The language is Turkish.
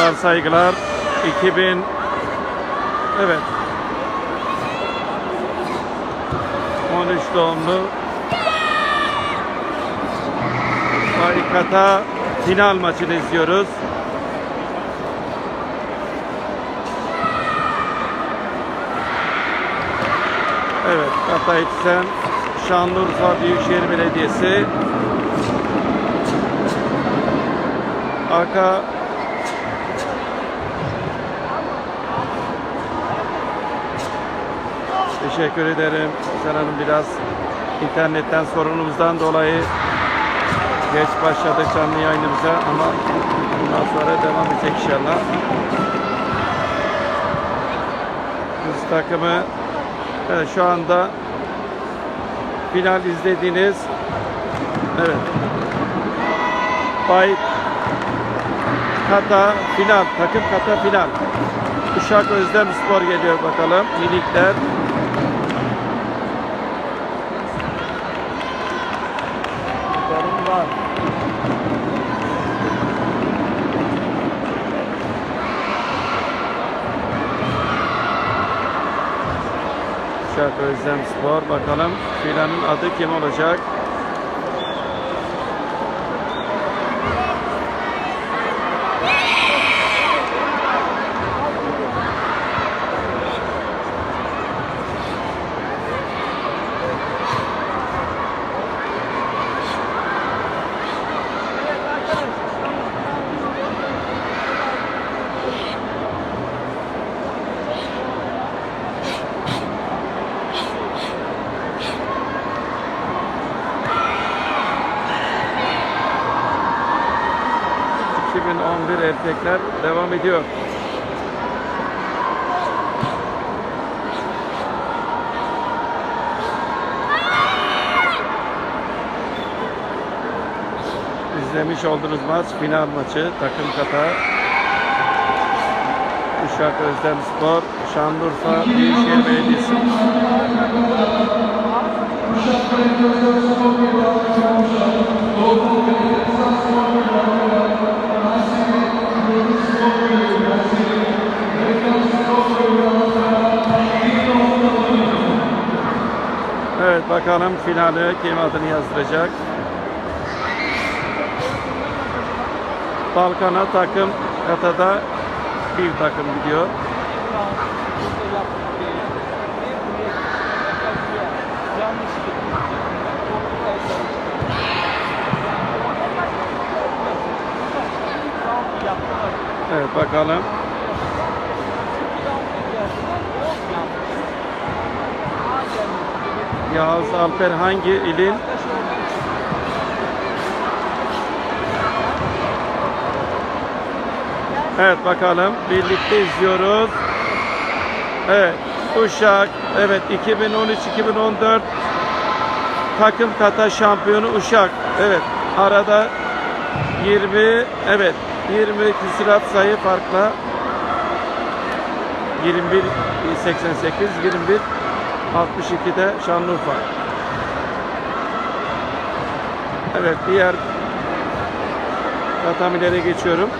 Selamlar, saygılar. 2000 Evet. 13 doğumlu Harikata final maçını izliyoruz. Evet, Hatay Sen Şanlıurfa Büyükşehir Belediyesi Arka Teşekkür ederim. Güzel Hanım biraz internetten sorunumuzdan dolayı geç başladık canlı yayınımıza ama bundan sonra devam edecek inşallah. Kız takımı evet, şu anda final izlediğiniz evet Bay Kata final, takım kata final. Uşak Özdem Spor geliyor bakalım. Minikler. Var. Uşak Özdem Spor. Bakalım filanın adı kim olacak? ...2011 erkekler devam ediyor. İzlemiş olduğunuz maç final maçı takım kata Uşak Özdem Spor Şanlıurfa Büyükşehir Belediyesi bakalım finale kim adını yazdıracak. Balkan'a takım katada bir takım gidiyor. Evet bakalım. Yağız Alper hangi ilin? Evet bakalım birlikte izliyoruz. Evet Uşak evet 2013-2014 takım kata şampiyonu Uşak. Evet arada 20 evet 20 küsurat sayı farkla 21 88 21 62'de Şanlıurfa. Evet diğer katamilere geçiyorum.